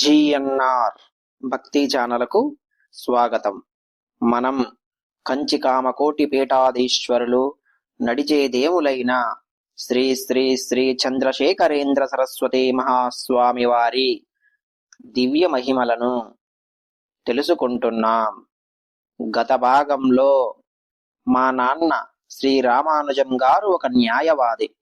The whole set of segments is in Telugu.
జిఎన్ఆర్ భక్తి ఛానలకు స్వాగతం. మనం కంచికామకోటి పీఠాధీశ్వరులు నడిచే దేవులైన శ్రీ శ్రీ శ్రీ చంద్రశేఖరేంద్ర సరస్వతి మహాస్వామి వారి దివ్య మహిమలను తెలుసుకుంటున్నాం. గత భాగంలో మా నాన్న శ్రీ రామానుజం గారు ఒక న్యాయవాది.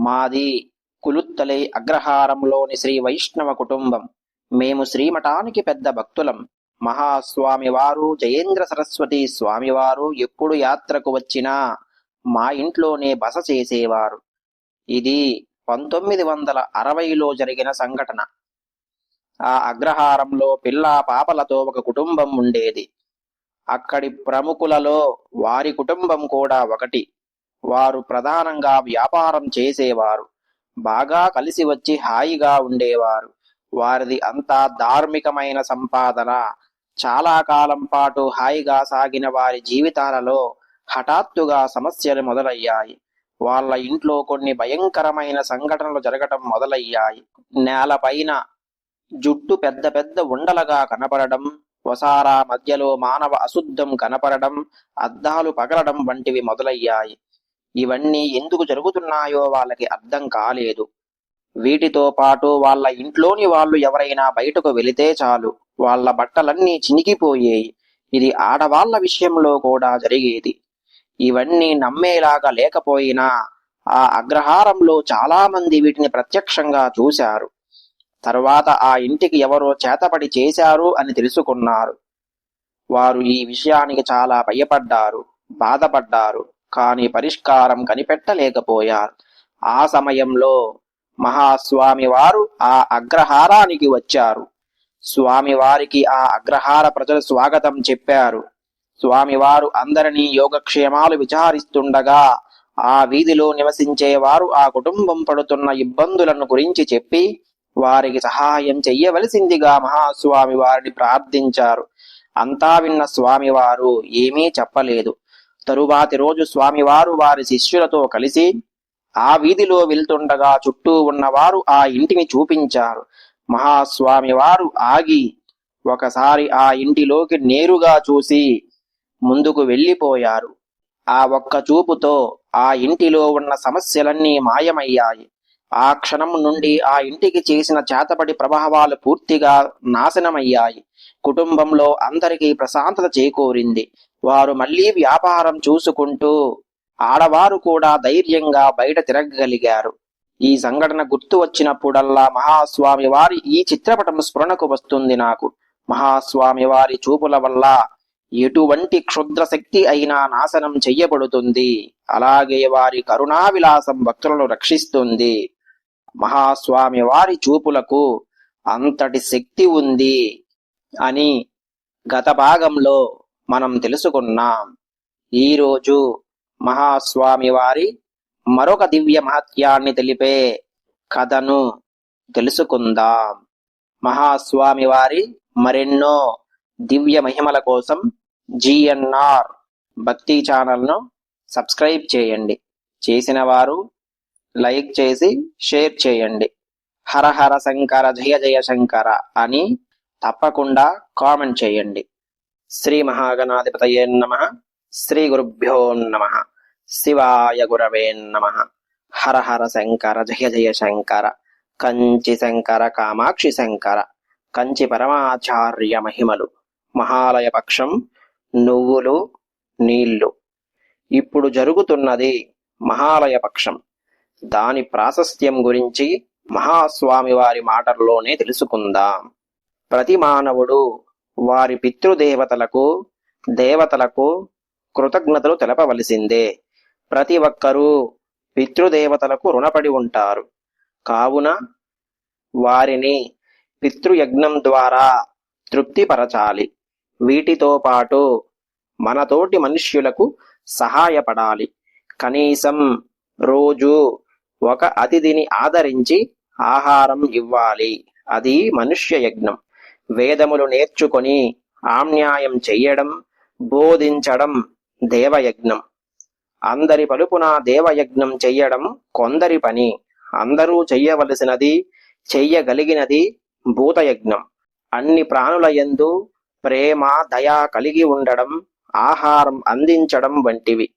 మాది కులుత్తలై అగ్రహారంలోని శ్రీ వైష్ణవ కుటుంబం. మేము శ్రీమఠానికి పెద్ద భక్తులం. మహాస్వామివారు జయేంద్ర సరస్వతి స్వామివారు ఎప్పుడు యాత్రకు వచ్చినా మా ఇంట్లోనే బస చేసేవారు. ఇది పంతొమ్మిది వందల అరవైలో జరిగిన సంఘటన. ఆ అగ్రహారంలో పిల్లా పాపలతో ఒక కుటుంబం ఉండేది. అక్కడి ప్రముఖులలో వారి కుటుంబం కూడా ఒకటి. వారు ప్రధానంగా వ్యాపారం చేసేవారు. బాగా కలిసి వచ్చి హాయిగా ఉండేవారు. వారిది అంతా ధార్మికమైన సంపాదన. చాలా కాలం పాటు హాయిగా సాగిన వారి జీవితాలలో హఠాత్తుగా సమస్యలు మొదలయ్యాయి. వాళ్ళ ఇంట్లో కొన్ని భయంకరమైన సంఘటనలు జరగటం మొదలయ్యాయి. నేలపైన జుట్టు పెద్ద పెద్ద ఉండలుగా కనపడడం వసారా మధ్యలో మానవ అశుద్ధం కనపడడం అద్దాలు పగలడం వంటివి మొదలయ్యాయి. ఇవన్నీ ఎందుకు జరుగుతున్నాయో వాళ్ళకి అర్థం కాలేదు. వీటితో పాటు వాళ్ళ ఇంట్లోని వాళ్ళు ఎవరైనా బయటకు వెళితే చాలు. వాళ్ళ బట్టలన్నీ చినిగిపోయేయి. ఇది ఆడవాళ్ళ విషయంలో కూడా జరిగేది. ఇవన్నీ నమ్మేలాగా లేకపోయినా ఆ అగ్రహారంలో చాలా మంది వీటిని ప్రత్యక్షంగా చూశారు. తర్వాత ఆ ఇంటికి ఎవరో చేతపడి చేశారు అని తెలుసుకున్నారు. వారు ఈ విషయానికి చాలా భయపడ్డారు బాధపడ్డారు కానీ పరిష్కారం కనిపెట్టలేకపోయారు. ఆ సమయంలో మహాస్వామి వారు ఆ అగ్రహారానికి వచ్చారు. స్వామివారికి ఆ అగ్రహార ప్రజలు స్వాగతం చెప్పారు. స్వామివారు అందరినీ యోగక్షేమాలు విచారిస్తుండగా ఆ వీధిలో నివసించేవారు ఆ కుటుంబం పడుతున్న ఇబ్బందులను గురించి చెప్పి వారికి సహాయం చెయ్యవలసిందిగా మహాస్వామి వారిని ప్రార్థించారు. అంతా విన్న స్వామివారు ఏమీ చెప్పలేదు. తరువాతి రోజు స్వామివారు వారి శిష్యులతో కలిసి ఆ వీధిలో వెళ్తుండగా చుట్టూ ఉన్నవారు ఆ ఇంటిని చూపించారు. మహాస్వామి వారు ఆగి ఒకసారి ఆ ఇంటిలోకి నేరుగా చూసి ముందుకు వెళ్ళిపోయారు. ఆ ఒక్క చూపుతో ఆ ఇంటిలో ఉన్న సమస్యలన్నీ మాయమయ్యాయి. ఆ క్షణం నుండి ఆ ఇంటికి చేసిన చేతబడి ప్రభావాలు పూర్తిగా నాశనమయ్యాయి. కుటుంబంలో అందరికీ ప్రశాంతత చేకూరింది. వారు మళ్ళీ వ్యాపారం చూసుకుంటూ ఆడవారు కూడా ధైర్యంగా బయట తిరగగలిగారు. ఈ సంఘటన గుర్తు వచ్చినప్పుడల్లా మహాస్వామి వారి ఈ చిత్రపటం స్ఫురణకు వస్తుంది నాకు. మహాస్వామి వారి చూపుల వల్ల ఎటువంటి క్షుద్ర శక్తి అయినా నాశనం చెయ్యబడుతుంది అలాగే వారి కరుణా విలాసం భక్తులను రక్షిస్తుంది. మహాస్వామి వారి చూపులకు అంతటి శక్తి ఉంది అని గత భాగంలో మనం తెలుసుకున్నాం. ఈరోజు మహాస్వామి వారి మరొక దివ్య మహత్యాన్ని తెలిపే కథను తెలుసుకుందాం. మహాస్వామి వారి మరెన్నో దివ్య మహిమల కోసం జిఎన్ఆర్ భక్తి ఛానల్ను సబ్స్క్రైబ్ చేయండి. చేసిన వారు లైక్ చేసి షేర్ చేయండి. హర హర శంకర జయ జయ శంకర అని తప్పకుండా కామెంట్ చేయండి. శ్రీ మహాగణాధిపతయే నమ. శ్రీ గురుభ్యో నమ. శివాయ గురవే నమ. హర హర శంకర జయ జయ శంకర కంచి శంకర కామాక్షి శంకర కంచి పరమాచార్య మహిమలు మహాలయ పక్షం నువ్వులు నీళ్ళు. ఇప్పుడు జరుగుతున్నది మహాలయ పక్షం. దాని ప్రాశస్త్యం గురించి మహాస్వామి వారి మాటల్లోనే తెలుసుకుందాం. ప్రతి మానవుడు వారి పితృదేవతలకు దేవతలకు కృతజ్ఞతలు తెలపవలసిందే. ప్రతి ఒక్కరూ పితృదేవతలకు రుణపడి ఉంటారు. కావున వారిని పితృయజ్ఞం ద్వారా తృప్తిపరచాలి. వీటితో పాటు మనతోటి మనుష్యులకు సహాయపడాలి. కనీసం రోజు ఒక అతిథిని ఆదరించి ఆహారం ఇవ్వాలి. అది మనుష్య యజ్ఞం. వేదములు నేర్చుకొని ఆమ్న్యాయం చెయ్యడం బోధించడం దేవయజ్ఞం. అందరి పలుపున దేవయజ్ఞం చెయ్యడం కొందరి పని. అందరూ చెయ్యవలసినది చెయ్యగలిగినది భూతయజ్ఞం. అన్ని ప్రాణుల యందు ప్రేమ దయ కలిగి ఉండడం ఆహారం అందించడం వంటివి.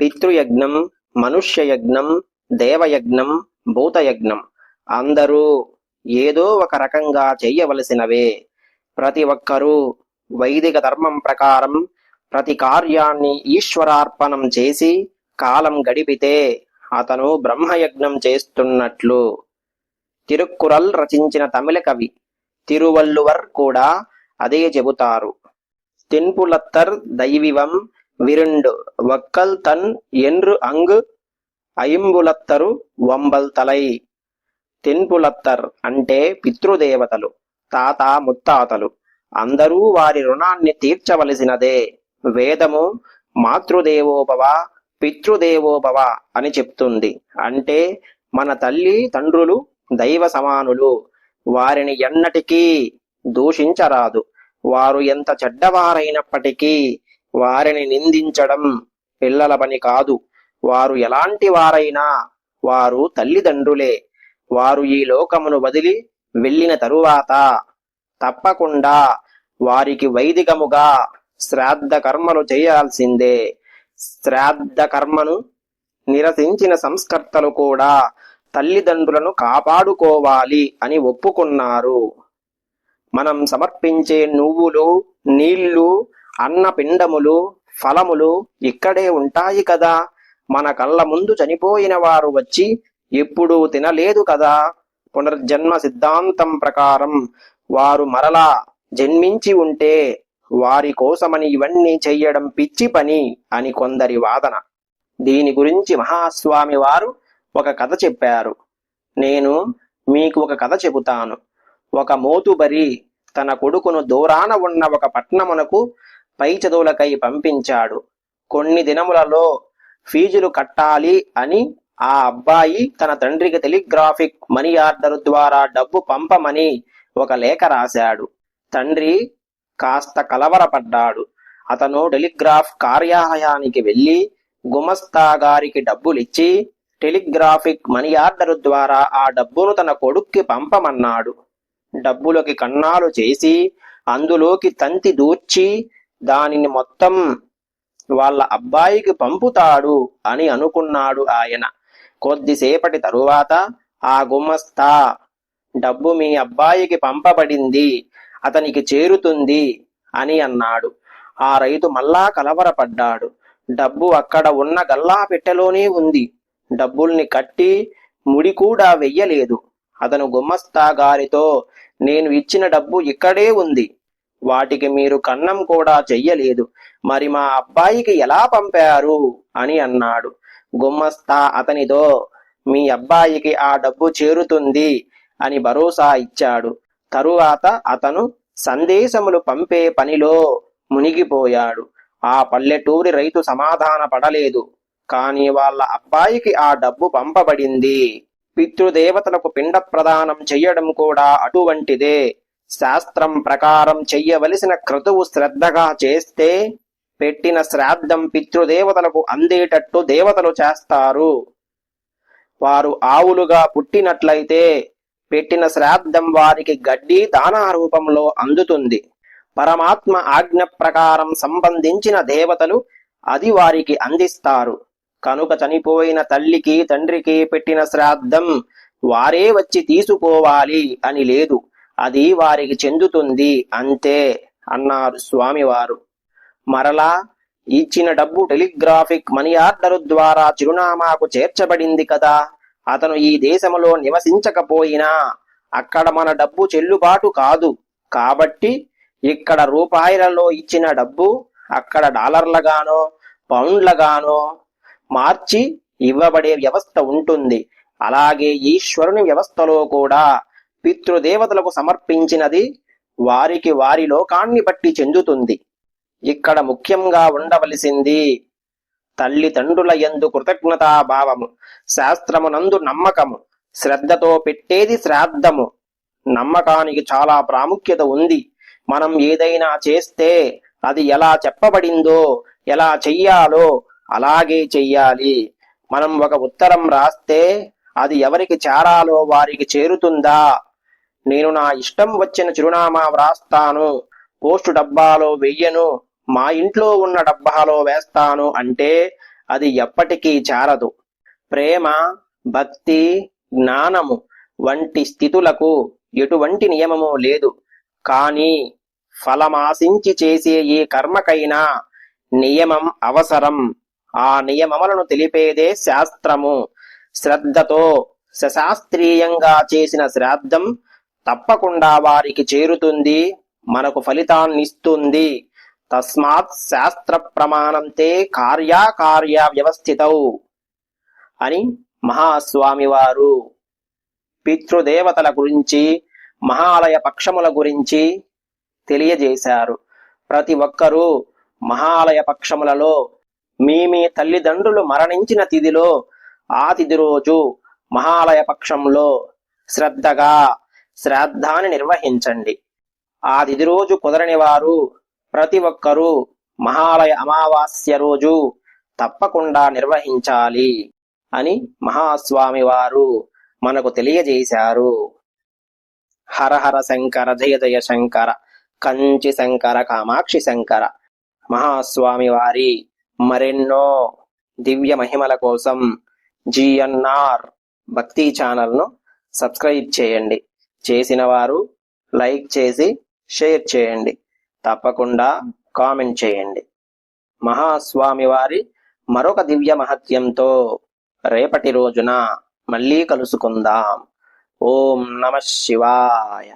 పితృయజ్ఞం మనుష్యయజ్ఞం దేవయజ్ఞం భూతయజ్ఞం. అందరూ ఏదో ఒక రకంగా చెయ్యవలసినవే. ప్రతి ఒక్కరూ వైదిక ధర్మం ప్రకారం ప్రతి కార్యాన్ని ఈశ్వరార్పణం చేసి కాలం గడిపితే అతను బ్రహ్మయజ్ఞం చేస్తున్నట్లు. తిరుక్కురల్ రచించిన తమిళ కవి తిరువల్లువర్ కూడా అదే చెబుతారు. తిన్పులత్తర్ దైవివం విరుండు వక్కల్ తన్ ఎన్రు అంగ్ ఐంబులత్తరు వంబల్ తలై. తెన్పులత్తర్ అంటే పితృదేవతలు తాత ముత్తాతలు అందరూ వారి రుణాన్ని తీర్చవలసినదే. వేదము మాతృదేవోభవ పితృదేవోభవ అని చెప్తుంది. అంటే మన తల్లి తండ్రులు దైవ సమానులు. వారిని ఎన్నటికీ దూషించరాదు. వారు ఎంత చెడ్డవారైనప్పటికీ వారిని నిందించడం పిల్లల పని కాదు. వారు ఎలాంటి వారైనా వారు తల్లిదండ్రులే. వారు ఈ లోకమును వదిలి వెళ్ళిన తరువాత తప్పకుండా వారికి వైదికముగా శ్రాద్ధ కర్మలు చేయాల్సిందే. శ్రాద్ధ కర్మను నిరసించిన సంస్కర్తలు కూడా తల్లిదండ్రులను కాపాడుకోవాలి అని ఒప్పుకున్నారు. మనం సమర్పించే నువ్వులు నీళ్ళు అన్నపిండములు ఫలములు ఇక్కడే ఉంటాయి కదా. మన కళ్ళ ముందు చనిపోయిన వారు వచ్చి ఎప్పుడూ తినలేదు కదా. పునర్జన్మ సిద్ధాంతం ప్రకారం వారు మరలా జన్మించి ఉంటే వారి కోసమని ఇవన్నీ చెయ్యడం పిచ్చి పని అని కొందరి వాదన. దీని గురించి మహాస్వామి వారు ఒక కథ చెప్పారు. నేను మీకు ఒక కథ చెబుతాను. ఒక మోతుబరి తన కొడుకును దూరాన ఉన్న ఒక పట్నమునకు పై చదువులకై పంపించాడు. కొన్ని దినములలో ఫీజులు కట్టాలి అని ఆ అబ్బాయి తన తండ్రికి టెలిగ్రాఫిక్ మనీ ఆర్డర్ ద్వారా డబ్బు పంపమని ఒక లేఖ రాశాడు. తండ్రి కాస్త కలవరపడ్డాడు. అతను టెలిగ్రాఫ్ కార్యాలయానికి వెళ్ళి గుమస్తా గారికి డబ్బులిచ్చి టెలిగ్రాఫిక్ మనీ ఆర్డర్ ద్వారా ఆ డబ్బును తన కొడుక్కి పంపమన్నాడు. డబ్బులకి కన్నాలు చేసి అందులోకి తంతి దూర్చి దానిని మొత్తం వాళ్ళ అబ్బాయికి పంపుతాడు అని అనుకున్నాడు ఆయన. కొద్దిసేపటి తరువాత ఆ గుమస్తా డబ్బు మీ అబ్బాయికి పంపబడింది. అతనికి చేరుతుంది అని అన్నాడు. ఆ రైతు మళ్ళా కలవరపడ్డాడు. డబ్బు అక్కడ ఉన్న గల్లా పెట్టెలోనే ఉంది. డబ్బుల్ని కట్టి ముడి కూడా వెయ్యలేదు. అతను గుమ్మస్తా గారితో నేను ఇచ్చిన డబ్బు ఇక్కడే ఉంది. వాటికి మీరు కన్నం కూడా చెయ్యలేదు. మరి మా అబ్బాయికి ఎలా పంపారు? అని అన్నాడు. గుమ్మస్తా అతనితో మీ అబ్బాయికి ఆ డబ్బు చేరుతుంది అని భరోసా ఇచ్చాడు. తరువాత అతను సందేశములు పంపే పనిలో మునిగిపోయాడు. ఆ పల్లెటూరి రైతు సమాధాన పడలేదు. కాని వాళ్ళ అబ్బాయికి ఆ డబ్బు పంపబడింది. పితృదేవతలకు పిండ ప్రదానం చెయ్యడం కూడా అటువంటిదే. శాస్త్రం ప్రకారం చెయ్యవలసిన క్రతువు శ్రద్ధగా చేస్తే పెట్టిన శ్రాద్ధం పితృదేవతలకు అందేటట్టు దేవతలు చేస్తారు. వారు ఆవులుగా పుట్టినట్లయితే పెట్టిన శ్రాద్ధం వారికి గడ్డి దాన రూపంలో అందుతుంది. పరమాత్మ ఆజ్ఞ ప్రకారం సంబంధించిన దేవతలు అది వారికి అందిస్తారు. కనుక చనిపోయిన తల్లికి తండ్రికి పెట్టిన శ్రాద్ధం వారే వచ్చి తీసుకోవాలి అని లేదు. అది వారికి చెందుతుంది అంతే అన్నారు స్వామివారు. మరలా ఇచ్చిన డబ్బు టెలిగ్రాఫిక్ మనీ ఆర్డర్ ద్వారా చిరునామాకు చేర్చబడింది కదా. అతను ఈ దేశములో నివసించకపోయినా అక్కడ మన డబ్బు చెల్లుబాటు కాదు. కాబట్టి ఇక్కడ రూపాయలలో ఇచ్చిన డబ్బు అక్కడ డాలర్లగానో పౌండ్లగానో మార్చి ఇవ్వబడే వ్యవస్థ ఉంటుంది. అలాగే ఈశ్వరుని వ్యవస్థలో కూడా పితృదేవతలకు సమర్పించినది వారికి వారి లోకాన్ని బట్టి చెందుతుంది. ఇక్కడ ముఖ్యంగా ఉండవలసింది తల్లిదండ్రుల యందు కృతజ్ఞతాభావము శాస్త్రమునందు నమ్మకము శ్రద్ధతో పెట్టేది శ్రాద్ధము. నమ్మకానికి చాలా ప్రాముఖ్యత ఉంది. మనం ఏదైనా చేస్తే అది ఎలా చెప్పబడిందో ఎలా చెయ్యాలో అలాగే చెయ్యాలి. మనం ఒక ఉత్తరం రాస్తే అది ఎవరికి చేరాలో వారికి చేరుతుందా? నేను నా ఇష్టం వచ్చిన చిరునామా వ్రాస్తాను. పోస్టు డబ్బాలో వెయ్యను. మా ఇంట్లో ఉన్న డబ్బాలో వేస్తాను అంటే అది ఎప్పటికీ చేరదు. ప్రేమ భక్తి జ్ఞానము వంటి స్థితులకు ఎటువంటి నియమము లేదు. కానీ ఫలమాశించి చేసే ఈ కర్మకైనా నియమం అవసరం. ఆ నియమములను తెలిపేదే శాస్త్రము. శ్రద్ధతో సశాస్త్రీయంగా చేసిన శ్రాద్ధం తప్పకుండా వారికి చేరుతుంది మనకు ఫలితాన్నిస్తుంది. తస్మాత్ శాస్త్ర ప్రమాణంతే కార్యాకార్య వ్యవస్థితౌ అని మహాస్వామి వారు పితృదేవతల గురించి మహాలయ పక్షముల గురించి తెలియజేశారు. ప్రతి ఒక్కరూ మహాలయ పక్షములలో మీ మీ తల్లిదండ్రులు మరణించిన తిథిలో ఆ తిథి రోజు మహాలయ పక్షంలో శ్రద్ధగా శ్రాద్ధాన్ని నిర్వహించండి. ఆ తిథి రోజు కుదరని వారు ప్రతి ఒక్కరూ మహాలయ అమావాస్య రోజు తప్పకుండా నిర్వహించాలి అని మహాస్వామి వారు మనకు తెలియజేశారు. హర హర శంకర జయ జయ శంకర కంచి శంకర కామాక్షి శంకర. మహాస్వామి వారి మరెన్నో దివ్య మహిమల కోసం జిఎన్ఆర్ భక్తి ఛానల్ను సబ్స్క్రైబ్ చేయండి. చేసిన వారు లైక్ చేసి షేర్ చేయండి. తప్పకుండా కామెంట్ చేయండి. మహాస్వామి వారి మరొక దివ్య మహత్యంతో రేపటి రోజున మళ్ళీ కలుసుకుందాం. ఓం నమ శివాయ.